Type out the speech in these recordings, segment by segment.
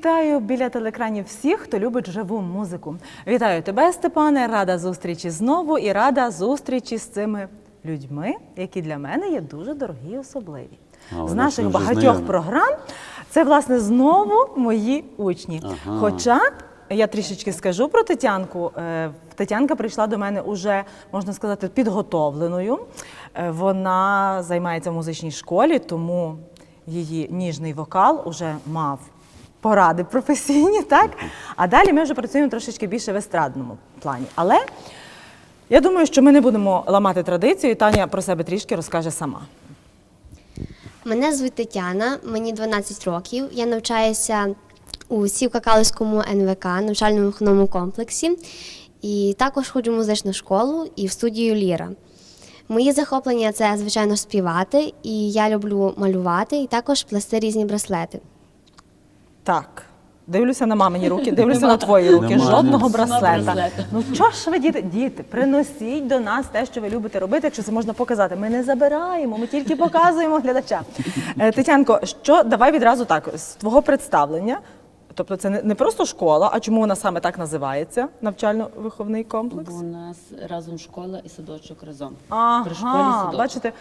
Вітаю біля телекранів всіх, хто любить живу музику. Вітаю тебе, Степане. Рада зустрічі знову і рада зустрічі з цими людьми, які для мене є дуже дорогі і особливі. А, з наших багатьох знайомі. програм це власне знову мої учні. Ага. Хоча я трішечки скажу про Тетянку. Е, Тетянка прийшла до мене уже, можна сказати, підготовленою. Е, Вона займається в музичній школі, тому її ніжний вокал уже мав поради професійні, так? А далі ми вже працюємо трошечки більше в естрадному плані. Але я думаю, що ми не будемо ламати традицію, і Таня про себе трішки розкаже сама. Мене звуть Тетяна, мені 12 років. Я навчаюся у Сівкакалицькому НВК, навчальному виховному комплексі. І також ходжу в музичну школу і в студію Ліра. Мої захоплення це, звичайно, співати, і я люблю малювати, і також плести різні браслети. Так. Дивлюся на мамині руки, дивлюся на твої руки. Нема. Жодного браслета. браслета. Ну що ж ви, діти, діти, приносіть до нас те, що ви любите робити, якщо це можна показати. Ми не забираємо, ми тільки показуємо глядачам. Е, Тетянко, що давай відразу так з твого представлення. Тобто це не, не просто школа, а чому вона саме так називається навчально-виховний комплекс? Бо у нас разом школа і садочок разом. Ага, При школі садочок. бачите,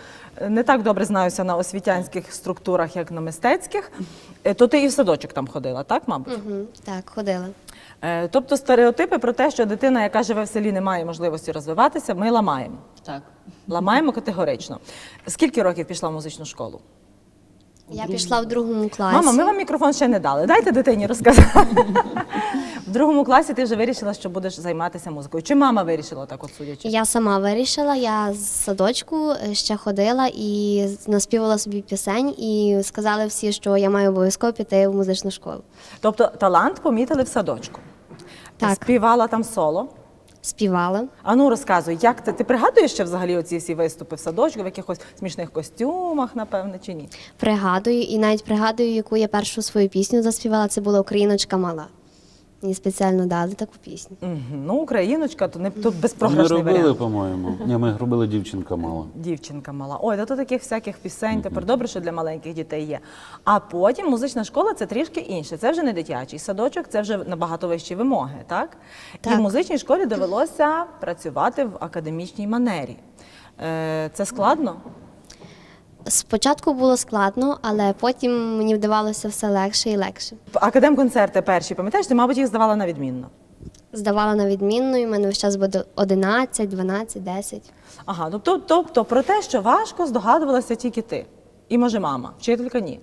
не так добре знаюся на освітянських структурах, як на мистецьких. Е, То ти і в садочок там ходила, так, мабуть? Угу, так, ходила. Е, Тобто стереотипи про те, що дитина, яка живе в селі, не має можливості розвиватися, ми ламаємо. Так. Ламаємо категорично. Скільки років пішла в музичну школу? Я пішла в другому класі. Мама, ми вам мікрофон ще не дали. Дайте дитині розказати. В другому класі ти вже вирішила, що будеш займатися музикою. Чи мама вирішила так, от судячи? Я сама вирішила, я з садочку е, ще ходила і наспівала собі пісень, і сказали всі, що я маю обов'язково піти в музичну школу. Тобто талант помітили в садочку. Так. співала там соло. Співала. А ну розказуй, як ти, ти пригадуєш ще взагалі оці всі виступи в садочку, в якихось смішних костюмах, напевне, чи ні? Пригадую, і навіть пригадую, яку я першу свою пісню заспівала. Це була Україночка мала. Мені спеціально дали таку пісню. Угу. Ну, Україночка, то не тут Ми безпрограшний робили, варіант. по-моєму. Ні, ми робили дівчинка мала. Дівчинка мала. Ой, та то таких всяких пісень. Тепер добре, що для маленьких дітей є. А потім музична школа це трішки інше. Це вже не дитячий садочок, це вже набагато вищі вимоги, так? І Так. в музичній школі довелося працювати в академічній манері. Е, Це складно? Спочатку було складно, але потім мені вдавалося все легше і легше. Академконцерти перші, пам'ятаєш, ти, мабуть, їх здавала на відмінно. Здавала на відмінно, і в мене весь час буде 11, 12, 10. Ага, тобто, тобто про те, що важко здогадувалася тільки ти. І може мама, вчителька ні.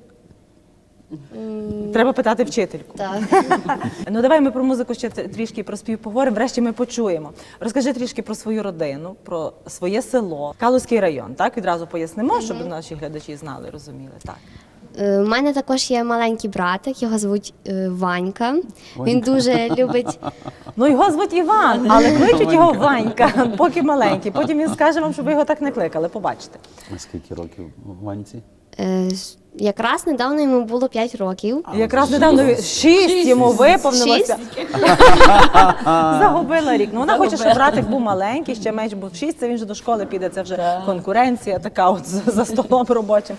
Треба питати вчительку. Так. Ну давай ми про музику ще т- трішки про спів поговоримо. Врешті ми почуємо. Розкажи трішки про свою родину, про своє село, Калузький район. Так відразу пояснимо, щоб наші глядачі знали, розуміли. Так. Е, У мене також є маленький братик, його звуть е, Ванька. Він дуже любить. Ну його звуть Іван, але кличуть його Ванька, поки маленький. Потім він скаже вам, щоб ви його так не кликали. Побачите. А скільки років в Ванці? е, Якраз недавно йому було 5 років. Якраз недавно шість йому виповнилося. Загубила рік. Ну вона хоче, щоб братик був маленький, ще менш був шість. Це він вже до школи піде. Це вже конкуренція, така от за за столом робочим.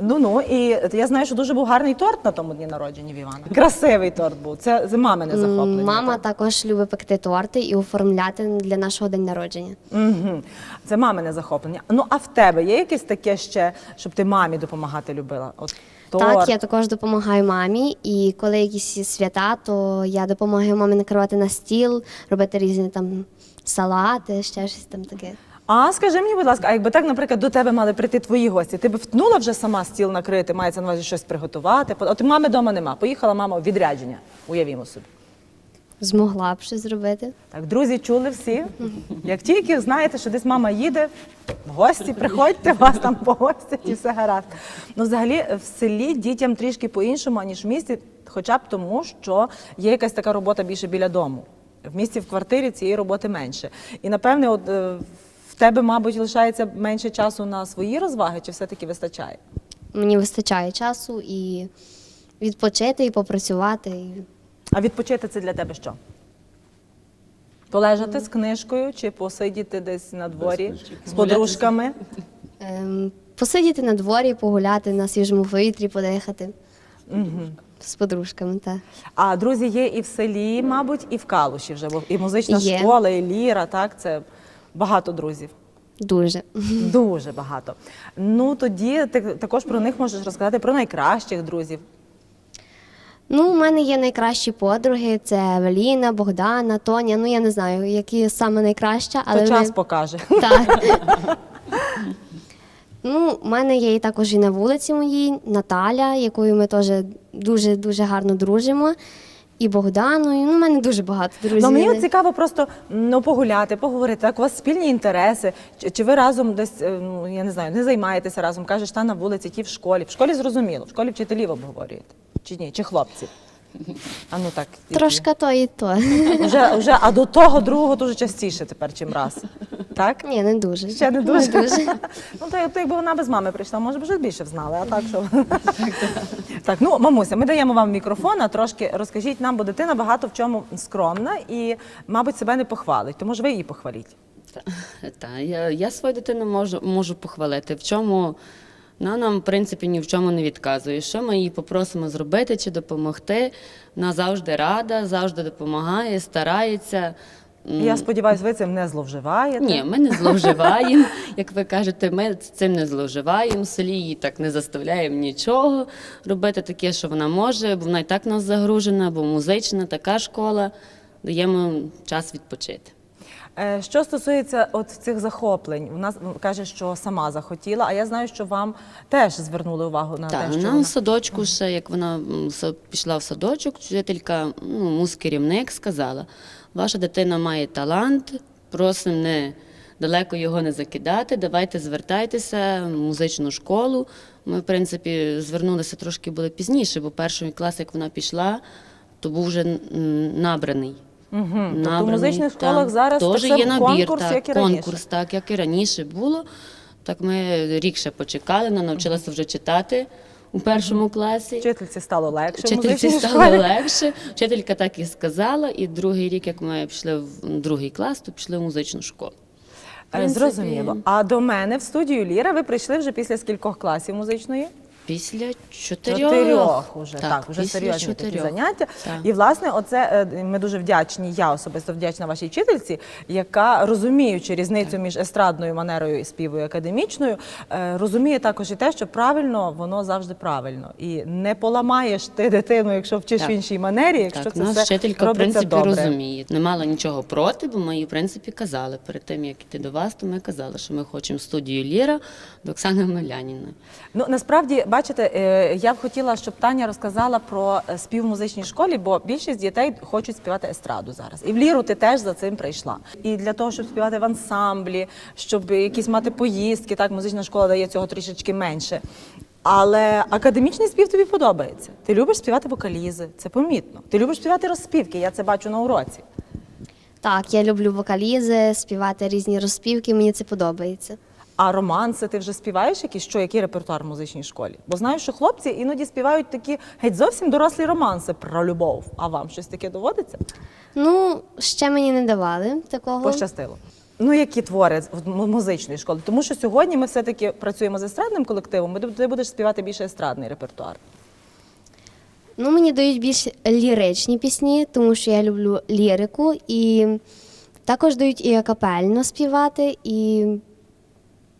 Ну ну і я знаю, що дуже був гарний торт на тому дні народження в Івана. Красивий торт був. Це з мамине захоплення. Мама так? також любить пекти торти і оформляти для нашого день народження. Угу. Це мамине захоплення. Ну а в тебе є якесь таке ще, щоб ти мамі допомагати любила? От торт. Так, я також допомагаю мамі, і коли якісь свята, то я допомагаю мамі накривати на стіл, робити різні там салати, ще щось там таке. А скажи мені, будь ласка, а якби так, наприклад, до тебе мали прийти твої гості, ти б втнула вже сама стіл накрити, мається на увазі щось приготувати. От мами вдома нема. Поїхала мама у відрядження. Уявімо собі. Змогла б щось зробити. Так, друзі, чули всі? Як тільки знаєте, що десь мама їде, в гості приходьте, вас там погостять і все гаразд. Ну, взагалі, в селі дітям трішки по-іншому, аніж в місті, хоча б тому, що є якась така робота більше біля дому. В місті в квартирі цієї роботи менше. І напевне, от е, в тебе, мабуть, лишається менше часу на свої розваги, чи все-таки вистачає? Мені вистачає часу і відпочити, і попрацювати. І... А відпочити це для тебе що? Полежати з книжкою чи посидіти десь на дворі з подружками? Ем, посидіти на дворі, погуляти на свіжому повітрі, подихати. Угу. з подружками. Так. А друзі є і в селі, мабуть, і в Калуші вже, бо і музична Є. школа, і ліра, так? Це багато друзів. Дуже. Дуже багато. Ну тоді ти також про них можеш розказати про найкращих друзів. Ну, у мене є найкращі подруги: це Евеліна, Богдана, Тоня. Ну я не знаю, які саме найкраща, але То час вони- покаже. Так. Ну, у мене є і також і на вулиці моїй Наталя, якою ми теж дуже дуже гарно дружимо. І Богданою. Ну, у мене дуже багато друзів. Ну, мені цікаво просто ну, погуляти, поговорити. Так, у вас спільні інтереси. Чи, чи ви разом десь, е, ну я не знаю, не займаєтеся разом? Кажеш, та на вулиці, ті в школі. В школі зрозуміло, в школі вчителів обговорюєте. Чи ні? Чи хлопці? А ну так. Трошки то і то. Вже, вже, а до того другого дуже частіше тепер, чим раз. Так? Ні, не дуже. Ще не дуже. Не дуже. Ну, то, то якби вона без мами прийшла, може б вже більше б знали, а так що. так, ну, мамуся, ми даємо вам мікрофон, а трошки розкажіть нам, бо дитина багато в чому скромна і, мабуть, себе не похвалить. Тому ж ви її похваліть. Так, я, я свою дитину можу, можу похвалити. В чому вона нам, в принципі, ні в чому не відказує. Що ми її попросимо зробити чи допомогти, вона завжди рада, завжди допомагає, старається. Я сподіваюся, ви цим не зловживаєте. Ні, ми не зловживаємо. Як ви кажете, ми цим не зловживаємо. В селі її так не заставляємо нічого робити таке, що вона може, бо вона і так нас загружена, бо музична така школа. Даємо час відпочити. Е, Що стосується от цих захоплень, вона каже, що сама захотіла, а я знаю, що вам теж звернули увагу на Так, те, що вона в садочку ще, як вона пішла в садочок, вчителька, ну, мус-керівник сказала, ваша дитина має талант, просимо не далеко його не закидати, давайте звертайтеся в музичну школу. Ми, в принципі, звернулися трошки були пізніше, бо перший клас, як вона пішла, то був вже набраний. Угу. Тобто в музичних школах зараз теж є набір, конкурс, так, як і раніше. конкурс, так, як і раніше було. Так ми рік ще почекали, вона навчилася вже читати у першому класі. Вчительці стало легше Вчительці стало школі. легше. Вчителька так і сказала. І другий рік, як ми пішли в другий клас, то пішли в музичну школу. Е, Зрозуміло. А до мене в студію Ліра ви прийшли вже після скількох класів музичної? Після чотирьох. Чотирьох уже так, Так, після серйозні такі заняття. Так. І власне, оце е, ми дуже вдячні. Я особисто вдячна вашій вчительці, яка розуміючи різницю між естрадною манерою і співою академічною, е, розуміє також і те, що правильно воно завжди правильно. І не поламаєш ти дитину, якщо вчиш Так. в іншій манері, якщо Так, це нас все вчителька в принципі добре. розуміє. Не мала нічого проти, бо ми в принципі казали. Перед тим як іти до вас, то ми казали, що ми хочемо студію Ліра до Оксани Миляніної. Ну насправді, бачите, е, я б хотіла, щоб Таня розказала про е, спів в музичній школі, бо більшість дітей хочуть співати естраду зараз. І в ліру ти теж за цим прийшла. І для того, щоб співати в ансамблі, щоб якісь мати поїздки, так музична школа дає цього трішечки менше. Але академічний спів тобі подобається. Ти любиш співати вокалізи, це помітно. Ти любиш співати розспівки, я це бачу на уроці. Так, я люблю вокалізи, співати різні розспівки, мені це подобається. А романси ти вже співаєш якісь? Що, який репертуар в музичній школі? Бо знаю, що хлопці іноді співають такі геть зовсім дорослі романси про любов. А вам щось таке доводиться? Ну, ще мені не давали такого. Пощастило. Ну, які твори в музичної школи? Тому що сьогодні ми все-таки працюємо з естрадним колективом, ми- ти будеш співати більше естрадний репертуар. Ну, мені дають більш ліричні пісні, тому що я люблю лірику, і також дають і акапельно співати, і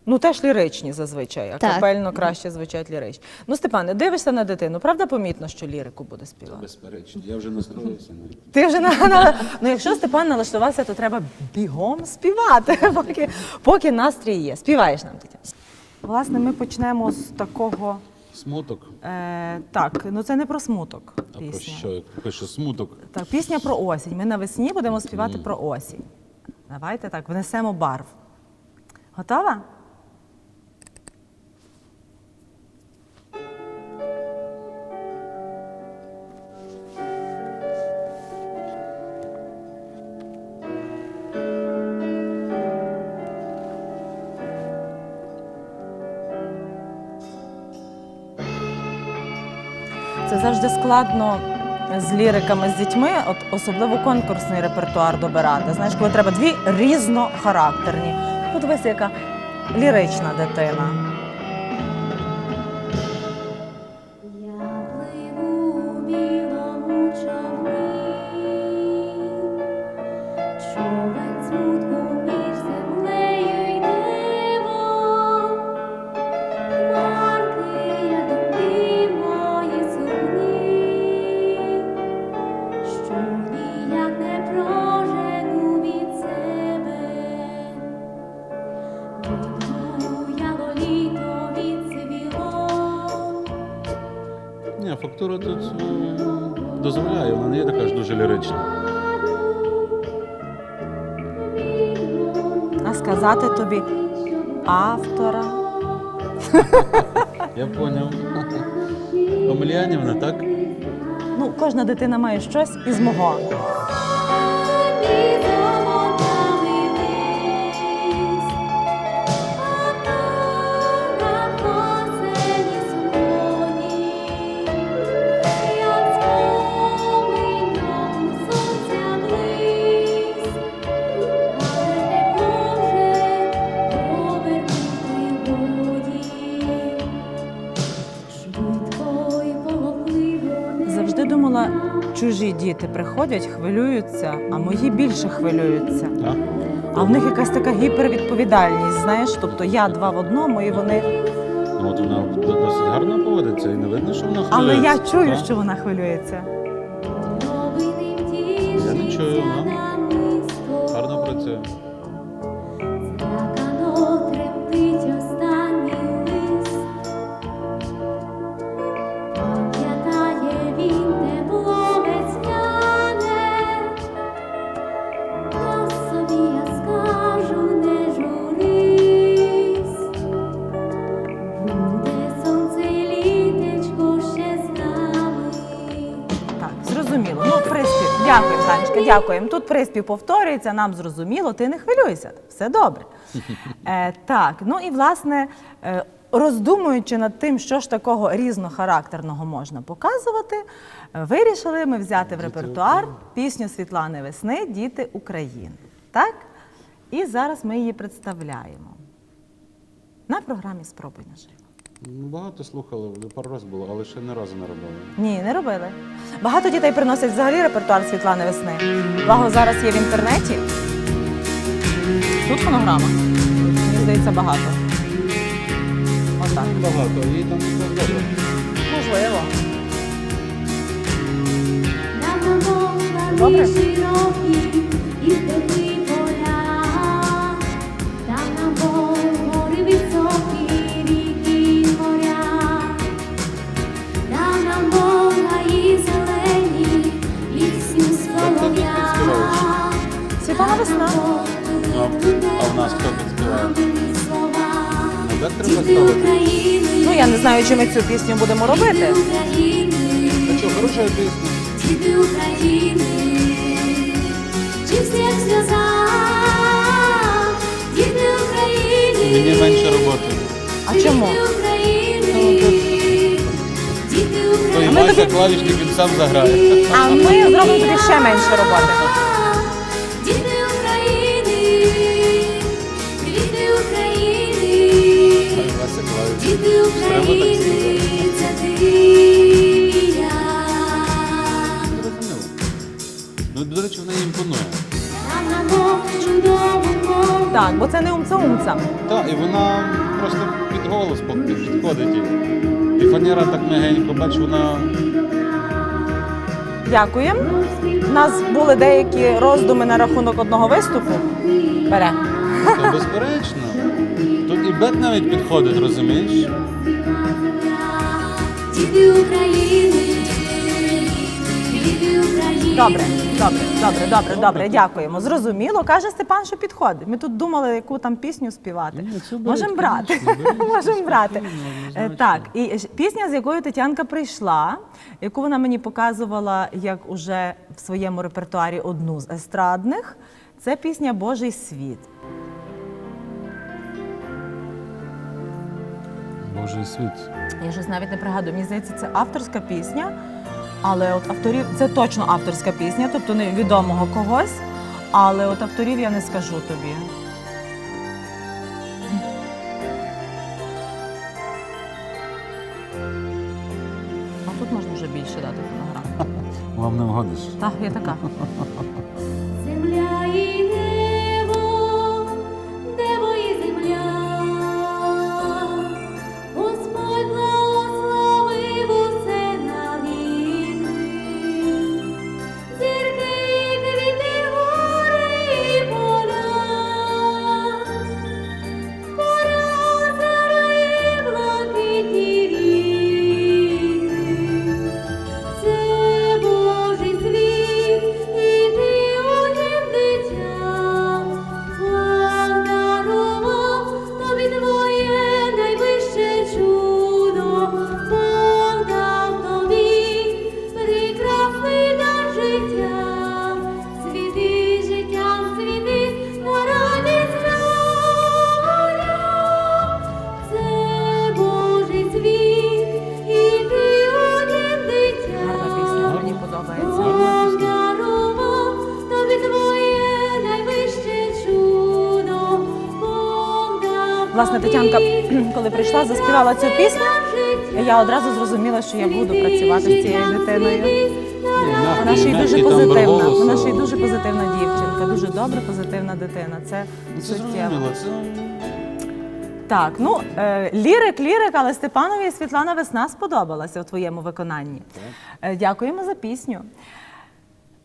Ну, теж ліричні зазвичай, а Так. капельно краще звучать ліричні. Ну, Степане, дивишся на дитину, правда помітно, що лірику буде співати? Безперечно. Я вже настроївся. Ти вже на, на ну, якщо Степан налаштувався, то треба бігом співати, поки, поки настрій є. Співаєш нам Тетяна. Власне, ми почнемо з такого. Смуток. Е, так, ну це не про смуток. А про Пісня. що? Пише смуток. Так, пісня про осінь. Ми навесні будемо співати про осінь. Давайте так, внесемо барв. Готова? Завжди складно з ліриками з дітьми, от особливо конкурсний репертуар добирати. Знаєш, коли треба дві різнохарактерні. Подивися, яка лірична дитина. Ні, тут дозволяє, вона не є така ж дуже лірична. А сказати тобі автора. Я поняв. Омельянівна, так? Ну, кожна дитина має щось із мого. Чужі діти приходять, хвилюються, а мої більше хвилюються. А в них якась така гіпервідповідальність, знаєш, тобто я два в одному, і вони. Ну, от вона досить гарно поводиться і не видно, що вона хвилюється. Але я чую, так? що вона хвилюється. Я не чую, вона Гарно працює. Зрозуміло. Ну, приспів. Дякуємо, Танечка, дякуємо. Тут приспів повторюється, нам зрозуміло, ти не хвилюйся, все добре. Е, так, ну і власне, е, роздумуючи над тим, що ж такого різнохарактерного можна показувати, е, вирішили ми взяти в репертуар пісню Світлани Весни Діти України. Так? І зараз ми її представляємо на програмі Спробуй наживо. Ну, Багато слухали, пару разів було, але ще не разу не робили. Ні, не робили. Багато дітей приносять взагалі репертуар Світлани Весни. Благо зараз є в інтернеті. Тут фонограма. Мені здається, багато. Отак. Багато, і там не добре. Можливо. Добре. Знаю, чи ми цю пісню будемо робити. А що, хороша пісня? Діти України, як сльоза, діти України, Мені менше роботи. А чому? Діти України, діти То і України, Вася клавішник він сам заграє. А ми зробимо тобі ще менше роботи. Діти так України, це ти і я. Ну, до речі, вона їм імпонує. Там на мов чудовому Так, бо це не умца-умца. Так, і вона просто під голос підходить. їй. І фанера так мягенько, бач, вона Дякуємо. У нас були деякі роздуми на рахунок одного виступу. Бере. то безперечно. Бет навіть підходить, розумієш? Діти України, діти України. Добре, добре, добре, добре, добре, дякуємо. Зрозуміло, каже Степан, що підходить. Ми тут думали, яку там пісню співати. Ні, це беріть, Можемо брати. конечно, Можемо брати. Е. Так, і ж- пісня, з якою Тетянка прийшла, яку вона мені показувала як уже в своєму репертуарі одну з естрадних, це пісня Божий світ. Божий світ. Я щось навіть не пригадую. Мені здається, це авторська пісня, але от авторів це точно авторська пісня, тобто не відомого когось. Але от авторів я не скажу тобі. А тут можна вже більше дати фонограму. Вам не вгодиш. Так, я така. Прийшла, заспівала цю пісню, я одразу зрозуміла, що я буду працювати з цією дитиною. Вона ще й дуже позитивна. Вона ще й дуже позитивна дівчинка, дуже добра, позитивна дитина. Це Ну, суттєво. Так, ну е, лірик, лірик, але Степанові Світлана Весна сподобалася у твоєму виконанні. Е, дякуємо за пісню.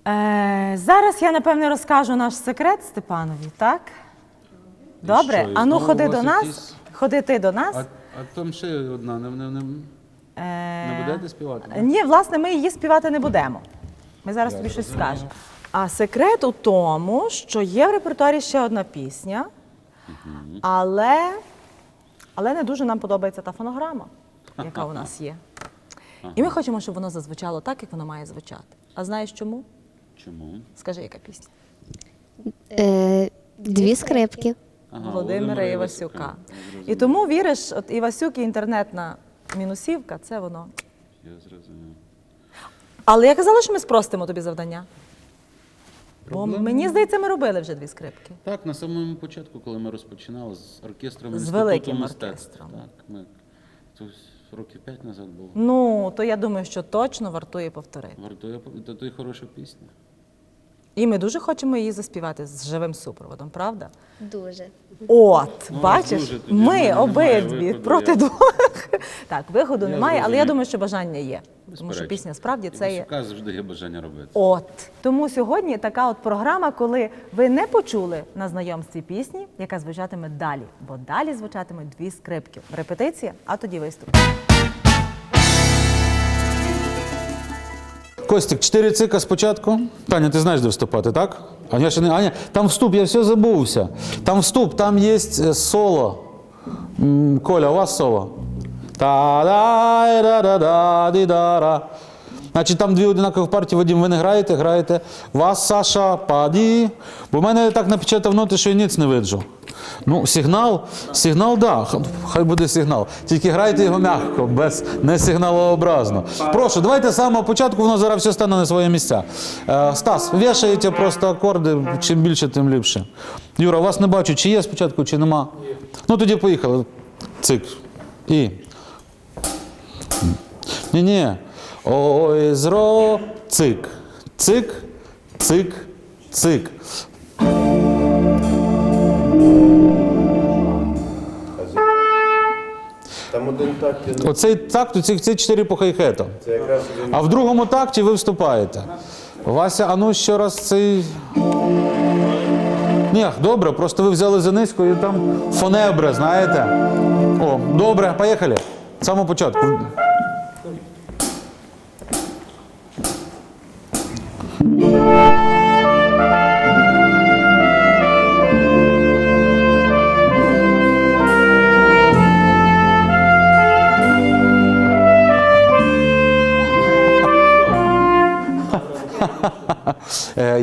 Е, зараз я напевне розкажу наш секрет Степанові, так? Добре, що, і а ну ходи до нас, ходи ти до нас. А, там ще одна, не, не, не, Е, не будете співати? Ні, власне, ми її співати не будемо. Ми зараз тобі щось скажемо. А секрет у тому, що є в репертуарі ще одна пісня, але, але не дуже нам подобається та фонограма, яка у нас є. І ми хочемо, щоб воно зазвучало так, як воно має звучати. А знаєш чому? Чому? Скажи, яка пісня? Е, дві скрипки. Ага, Володимира Івасюка. І тому віриш, от Івасюк і інтернетна мінусівка це воно. Я зрозумів. Але я казала, що ми спростимо тобі завдання. Бо мені здається, ми робили вже дві скрипки. Так, на самому початку, коли ми розпочинали з оркестром З великим мистецтв. оркестром. Так, ми це років п'ять назад було. Ну, то я думаю, що точно вартує повторити. Вартує то, то й хороша пісня. І ми дуже хочемо її заспівати з живим супроводом, правда? Дуже. От, Ну, бачиш, дуже тоді ми обидві виходу, проти я- двох. Так, виходу Я немає, але я думаю, що бажання є. Тому що пісня справді це є. Івасюка завжди є бажання робити. От тому сьогодні така от програма, коли ви не почули на знайомстві пісні, яка звучатиме далі, бо далі звучатиме дві скрипки. Репетиція, а тоді виступ. Костік, чотири цика спочатку. Таня, ти знаєш, де вступати, так? А я ще не. Аня, там вступ, я все забувся. Там вступ, там є е, соло. Коля, у вас соло? та да да да да ді да Значить, там дві одинакові партії, Вадим, ви не граєте, граєте. Вас, Саша, паді. Бо в мене так напечатав ноти, що я ніц не виджу. Ну, сигнал, сигнал, да, хай буде сигнал. Тільки грайте його м'яко, без не сигналообразно. Прошу, давайте з самого початку, воно зараз все стане на свої місця. Е, Стас, вішаєте просто акорди, чим більше, тим ліпше. Юра, вас не бачу, чи є спочатку, чи нема. Ну тоді поїхали. Цик. І. Ні-ні. Ой, зро, цик. Цик, цик, цик. Один такт, і Оцей такт, оці ці чотири по хай-хету. це якраз один. А в другому такті ви вступаєте. Вася, а ну ще раз цей. Ні, добре, просто ви взяли за низько і там фонебре, знаєте. О, добре, поїхали. З самого початку.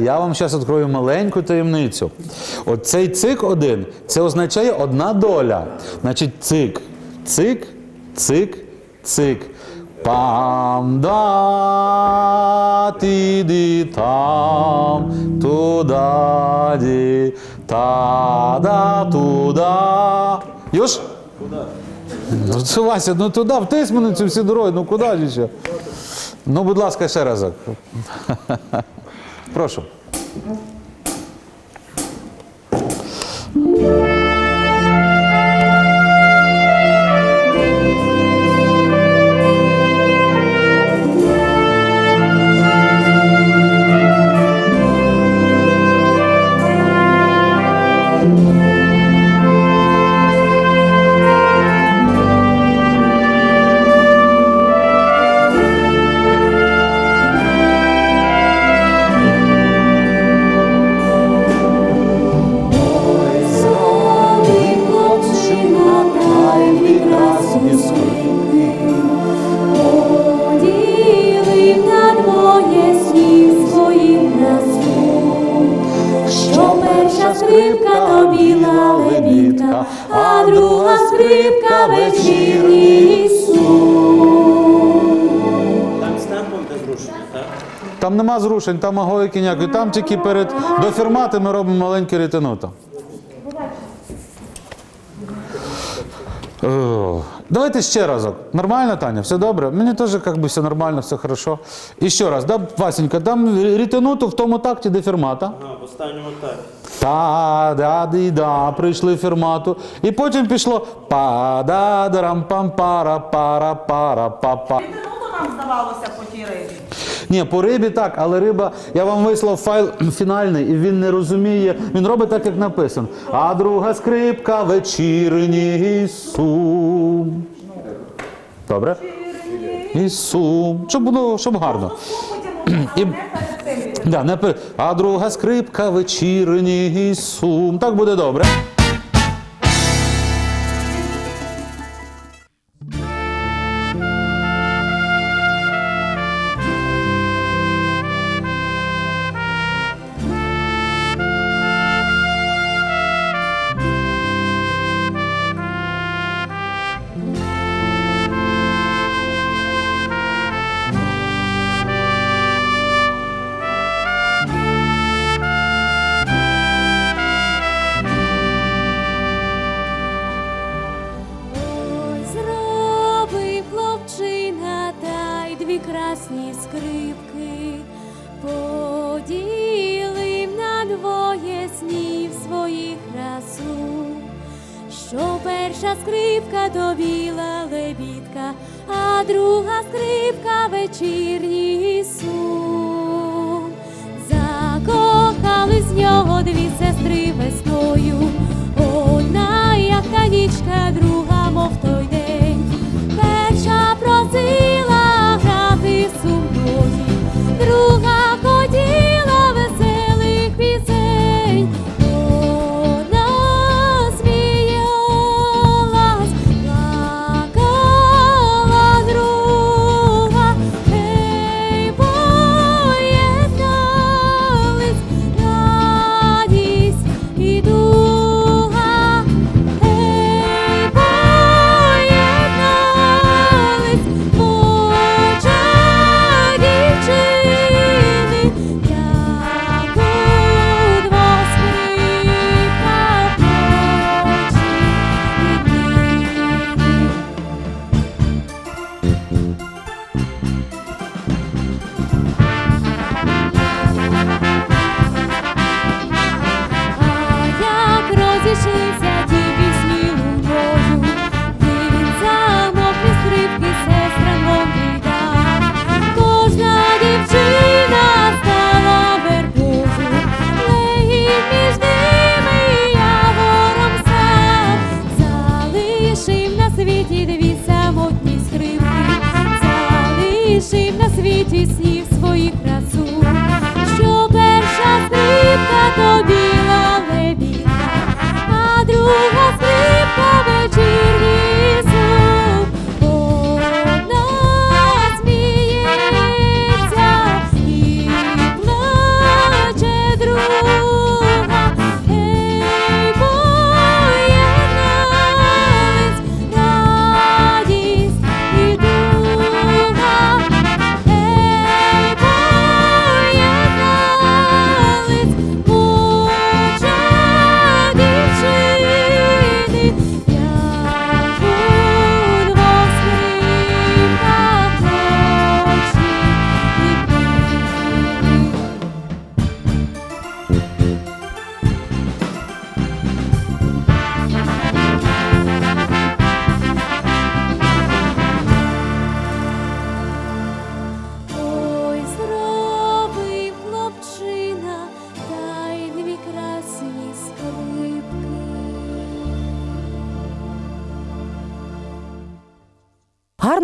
Я вам зараз відкрою маленьку таємницю. Оцей цик один це означає одна доля. Значить, цик, цик, цик, цик. Пам да ти там туда ді та да туда. Юж? Ну, це Вася, ну туди, втись мене цю всі дороги, ну куди ж ще? Ну, будь ласка, ще разок. Прошу. Зрушень, там агоїки ніякої. Там тільки перед до фірмати ми робимо маленьке ретенуто. Давайте ще разок. Нормально, Таня? Все добре? Мені теж як би все нормально, все хорошо. І ще раз, да, Васенька, там рітануту в тому такті, де фермата. Ага, в останньому так. Та да ди да прийшли фермату. І потім пішло па да дарам пам пара пара пара па па. нам здавалося. Ні, по рибі так, але риба, я вам вислав файл фінальний, і він не розуміє. Він робить так, як написано. А друга скрипка вечірній сум. Добре? І сум. Щоб було, щоб гарно. І, да, не а друга скрипка вечірній сум. Так буде добре.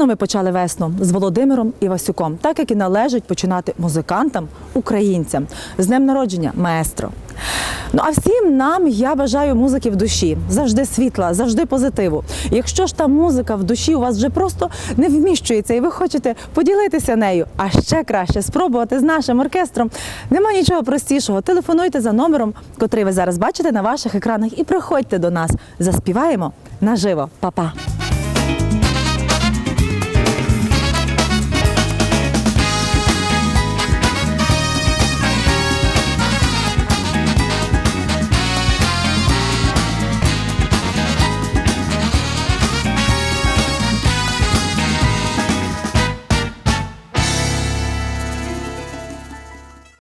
Гарно ми почали весну з Володимиром Івасюком, так як і належить починати музикантам, українцям. З днем народження, маестро. Ну а всім нам я бажаю музики в душі, завжди світла, завжди позитиву. Якщо ж та музика в душі у вас вже просто не вміщується, і ви хочете поділитися нею, а ще краще спробувати з нашим оркестром. Нема нічого простішого. Телефонуйте за номером, котрий ви зараз бачите на ваших екранах, і приходьте до нас. Заспіваємо наживо. Па-па!